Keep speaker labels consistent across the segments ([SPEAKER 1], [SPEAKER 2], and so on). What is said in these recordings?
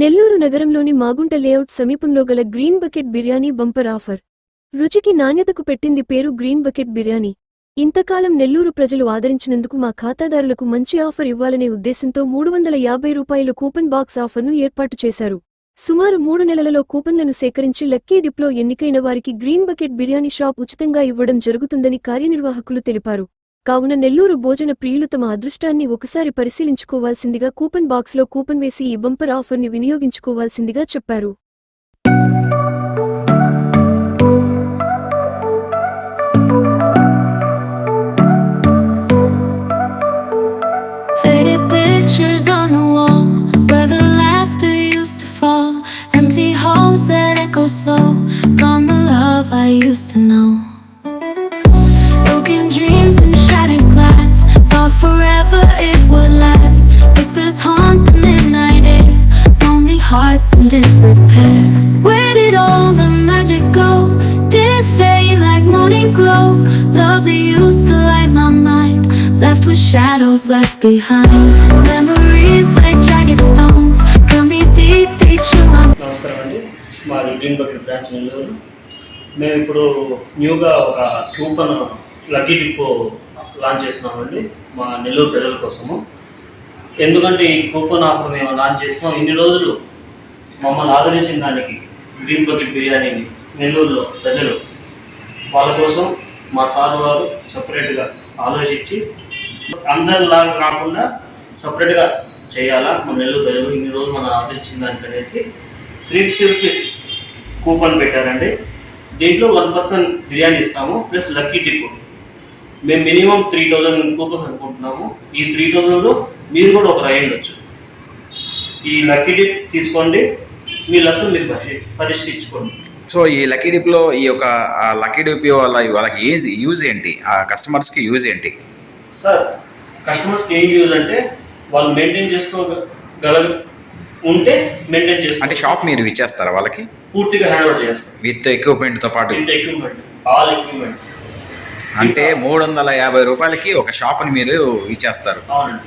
[SPEAKER 1] నెల్లూరు నగరంలోని మాగుంట లేఅవుట్ సమీపంలో గల green bucket biryani bumper offer. రుచికి నాణ్యతకు పెట్టింది పేరు గ్రీన్ బకెట్ బిర్యానీ. ఇంతకాలం నెల్లూరు ప్రజలు ఆదరించినందుకు మా ఖాతాదారులకు మంచి ఆఫర్ ఇవ్వాలనే ఉద్దేశంతో మూడు వందల యాభై రూపాయల కూపన్ బాక్స్ ఆఫర్ను ఏర్పాటు చేశారు. సుమారు మూడు నెలలలో కూపన్లను సేకరించి లక్కీ డిప్లో ఎన్నికైన వారికి గ్రీన్ బకెట్ బిర్యానీ షాప్ ఉచితంగా ఇవ్వడం జరుగుతుందని కార్యనిర్వాహకులు తెలిపారు. కావున నెల్లూరు భోజన ప్రియులు తమ అదృష్టాన్ని ఒకసారి పరిశీలించుకోవాల్సిందిగా కూపన్ బాక్స్లో కూపన్ వేసి ఈ బంపర్ ఆఫర్ని వినియోగించుకోవాల్సిందిగా చెప్పారు
[SPEAKER 2] I used to know. Broken dreams.
[SPEAKER 3] నమస్కారం అండి. మా గ్రీన్ బకెట్ బ్రాంచ్ నెల్లూరు. మేము ఇప్పుడు న్యూగా ఒక కూపన్ లక్కీ డిపో లాంచ్ చేస్తున్నామండి. మా నెల్లూరు ప్రజల కోసము. ఎందుకంటే ఈ కూపన్ ఆఫర్ మేము లాంచ్ చేస్తున్నాం. ఇన్ని రోజులు మమ్మల్ని ఆదరించిన దానికి గ్రీన్ బకెట్ బిర్యానీని నెల్లూరులో ప్రజలు వాళ్ళ కోసం మా సార్ వారు సపరేట్గా ఆలోచించి అందరిలాగా కాకుండా సపరేట్గా చేయాలా? మన నెల్లూరు ప్రజలు ఇన్ని రోజులు మనం ఆదరించిన దానికి అనేసి త్రీ ఫిఫ్టీ రూపీస్ కూపన్ పెట్టారండి. దీంట్లో వన్ పర్సెంట్ బిర్యానీ ఇస్తాము ప్లస్ లక్కీ టిప్ మేము మినిమం త్రీ థౌజండ్ కూపన్స్ అనుకుంటున్నాము. ఈ త్రీ థౌజండ్లో మీరు కూడా ఒక రాయండొచ్చు ఈ లక్కీ టిప్ తీసుకోండి. మీ లక్ మీరు పరిశీ పరిశీలించుకోండి.
[SPEAKER 4] సో ఈ లక్కీ డిప్లో ఈ యొక్క లక్కీ డిప్ వల్ల వాళ్ళకి ఏజ్ యూజ్ ఏంటి? ఆ కస్టమర్స్కి యూజ్ ఏంటి?
[SPEAKER 3] సార్ కస్టమర్స్కి ఏం యూజ్ అంటే వాళ్ళు మెయింటైన్ చేసుకోగల ఉంటే మెయింటైన్
[SPEAKER 4] అంటే
[SPEAKER 3] చేసుకో
[SPEAKER 4] షాప్ మీరు ఇచ్చేస్తారా వాళ్ళకి?
[SPEAKER 3] పూర్తిగా హ్యాండ్ ఓవర్ చేస్తాం
[SPEAKER 4] విత్ ఎక్విప్మెంట్తో పాటు.
[SPEAKER 3] ఇంత ఎక్విప్మెంట్ ఆల్ ఎక్విప్మెంట్.
[SPEAKER 4] అంటే మూడు వందల యాభై రూపాయలకి ఒక షాప్ని మీరు ఇచ్చేస్తారు.
[SPEAKER 3] అవునండి.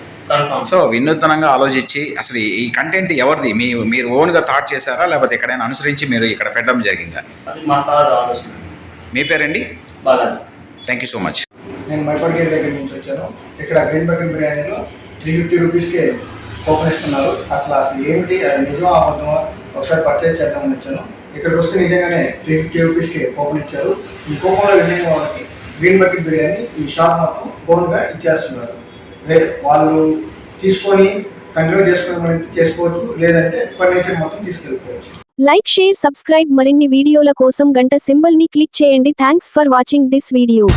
[SPEAKER 4] సో వినూత్నంగా ఆలోచించి అసలు ఈ కంటెంట్ ఎవరిది? మీ మీరు ఓన్గా థాట్ చేశారా? లేకపోతే ఎక్కడైనా అనుసరించి మీరు ఇక్కడ పెట్టడం జరిగిందా?
[SPEAKER 3] మా సార్ ఆలోచన.
[SPEAKER 4] మీ పేరండి?
[SPEAKER 3] Balaji.
[SPEAKER 4] Thank you so much
[SPEAKER 5] నేను మైపర్గేట్ దగ్గర నుంచి వచ్చాను. ఇక్కడ గ్రీన్ బకెట్ బిర్యానీలో త్రీ ఫిఫ్టీ రూపీస్కి కూపన్ ఇస్తున్నారు. అసలు అసలు ఏమిటి? అది నిజమా అబద్ధమా? ఒకసారి పర్చేజ్ చేద్దామని వచ్చాను. ఇక్కడికి వస్తే నిజంగానే త్రీ ఫిఫ్టీ రూపీస్కి కూపన్ ఇచ్చారు. ఈ కూపన్లో వినే వాళ్ళకి గ్రీన్ బకెట్ బిర్యానీ ఈ షాప్ మొత్తం ఓన్గా ఇచ్చేస్తున్నారు. వాళ్ళు తీసుకొని కంటిన్యూ చేసుకొని మనం చేసుకోవచ్చు లేదంటే ఫర్నిచర్ మొత్తం తీసుకెళ్ళిపోవచ్చు.
[SPEAKER 1] లైక్ షేర్ సబ్స్క్రైబ్ మరిన్ని వీడియోల కోసం గంట సింబల్ని క్లిక్ చేయండి. Thanks for watching this video.